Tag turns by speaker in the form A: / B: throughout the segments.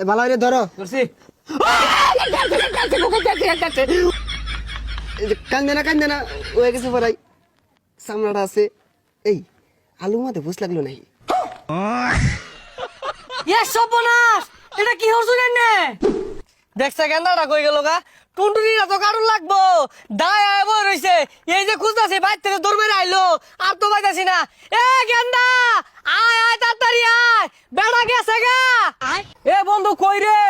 A: এ ভালো ধরো।
B: ধরছি।
A: কান্দে না কান্দে না। গেছে পরাই সামনাটা আছে। এই আলু মাতে বুঝ লাগল নাই
C: সর্বনাশ! এটা কি হরছুন নে? দেখছে গেন্দাটা কই গেল গা? টুনটুনি না তো কারণ লাগবো? দায় আয় বই রইছে। এই যে খুঁজতাছে বাইর থেকে দৌড় আইলো। আর তো না। এ গেন্দা আয় আয় তাড়াতাড়ি আয় বেড়া গেছে গা
B: এ বন্ধু কই রে?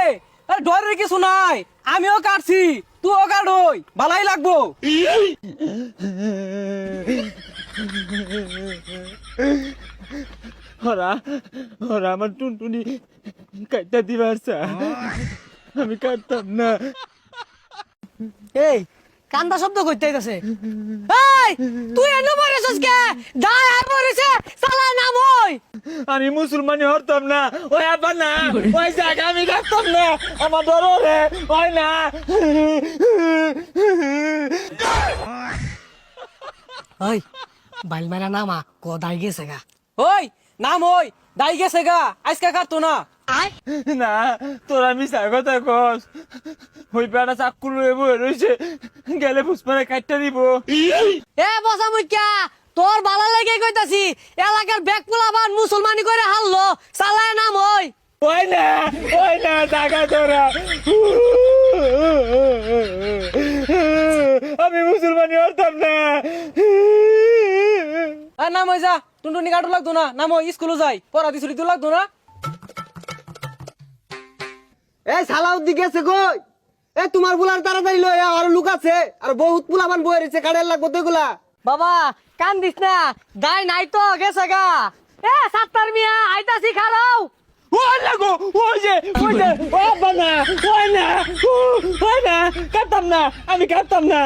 B: আরে ডরের কিছু নাই। আমিও কাটছি তুইও কাটই ভালাই লাগবো।
D: ওরা ওরা আমার টুনটুনি কাটটা দিবার। আমি কাটতাম না।
C: এই কান্দা শব্দ কইতে আইতাছে। এই তুই এনে মরেছস কে? দায় আয় মরেছে সালা নাম ওই
D: আমি মুসলমানি হরতাম না। ওই আবার না ওই জায়গা আমি কাটতাম না। আমার ডর রে ওই না।
C: ওই বাইল মারা নামা কদাই গেছে গা।
B: ওই নাম ওই দাই গেছে গা আজকে কাটতো না?
D: না তোরা মিশা কথা কস। ওই পেড়া বয়ে রয়েছে গেলে পুষ্পারে কাটটা দিব।
C: এ বসা মুখ্যা তোর ভালো লাগে কইতাছি এলাকার ব্যাগ পোলাবান মুসলমানি করে হারলো সালায় নাম ওই।
D: ওই না ওই না টাকা তোরা আমি মুসলমানি হরতাম না।
B: আর নাম ওই যা টুনটুনি কাটু লাগতো না নাম ওই স্কুলে যাই পড়া দিছুরি তো লাগতো না।
A: এই সালাউদ্দি গেছে কই? এ তোমার বুলার তাড়াতাড়ি লই আর লুক আছে আর বহুত পুলাবান বয়ে রয়েছে কাড়ের লাগবো তো এগুলা।
C: বাবা কান দিস না। দায় নাই তো গেছে গা। এ সাত্তার মিয়া আইতাছি খারাও।
D: ওই লাগো ওই যে ওই যে আব্বা না ওই না ওই না কাটতাম না আমি কাটতাম না।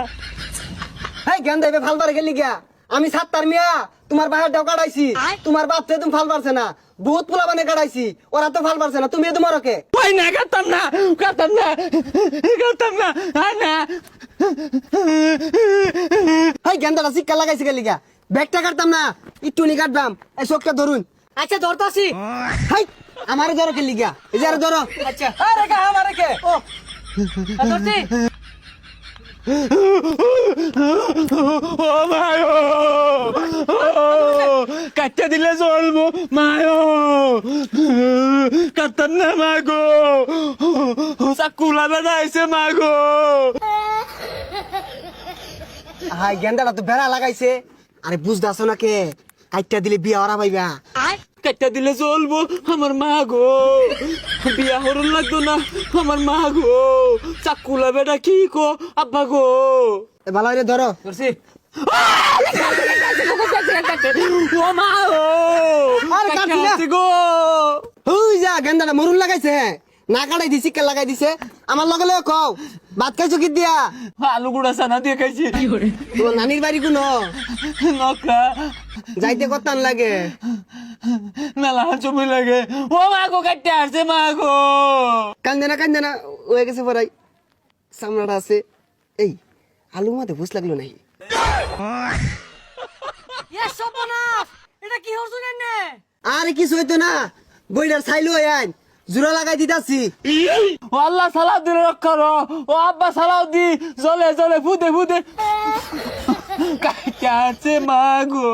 A: এই জ্ঞান দেবে ফালবার গেলি গিয়া। আমি সাতটার মিয়া তোমার বাহার দাও কাটাইছি। তোমার বাপ তো তুমি ফাল পারছে না বহুত পুলাবানে কাটাইছি। ওরা তো ফাল পারছে না তুমি তোমার ওকে
D: ওই না কাটতাম না কাটতাম না কাটতাম না আর না।
A: জ্ঞানটা শিক্ষা লাগাইছি গেলি গিয়া ব্যাগটা কাটতাম না একটু নি কাটবাম এই চোখটা ধরুন।
C: আচ্ছা ধরতাছি।
A: হাই আমারও ধরো খেলি গিয়া এই যে আরও ধরো।
C: আচ্ছা
B: আরে কে আমারে কে?
C: ও। ধরছি।
D: ও মায়ো কাটতে দিলে চলবো মায়ো। কাটতাম না মাগো। চাকুলা বেড়াইছে মাগো।
A: হাই গেন্দাটা তো বেড়া লাগাইছে। আরে বুঝদাছ না কে? কাইটটা দিলে বিয়া ওরা পাইবা।
D: কাটতে দিলে চলবো আমার মা গো। বিয়া হরুন লাগতো না আমার মা গো। চাকুলা বেটা কি কো আব্বা গো?
A: ভালো করে ধরো। যা গেন্দাটা মরুন লাগাইছে না কাটাই দিছি কে লাগাই দিছে। আমার লগে লগে কও। ভাত খাইছো কি দিয়া?
D: আলু গুড়া সানা দিয়ে খাইছি।
A: তোমার নানির বাড়ি কোনো?
D: নকা।
A: যাইতে কতান লাগে?
D: মেলা জমি লাগে। ও মা গো কাটতে আসছে মা গো।
A: কান্দে না কান্দে না হয়ে গেছে পরাই সামনাটা আছে। এই আলু মাতে বুঝ লাগল নাই
C: এটা কি হরছুন
A: আরে কিছু হইতো না। বইটার ছাইলো আইন। জোড়া লাগাই দিতাছি।
D: ও আল্লাহ সালাদ দিলে রক্ষা রো ও আব্বা সালাদ দি জলে জলে ফুদে ফুদে। কাটতে আসছে মা গো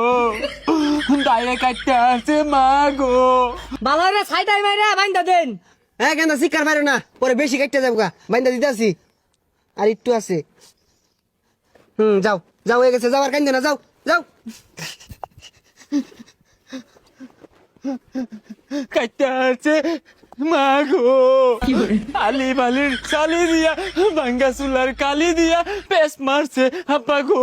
D: দায়ে কাটতে আসছে মা গো
C: ভালো রে ছাইটাই মাইরে বাইন্দা দেন।
A: হ্যাঁ কেন শিকার পারো না? পরে বেশি কাটতে যাব গা বাইন্দা দিতাছি। আর একটু আছে। হুম যাও যাও হয়ে গেছে যাও আর কান্দে না যাও যাও।
D: কাটতে আসছে মা গো। আলি বালির চালি দিয়া ভাঙ্গা চুলার কালি দিয়া পেস মারছে আব্বা গো।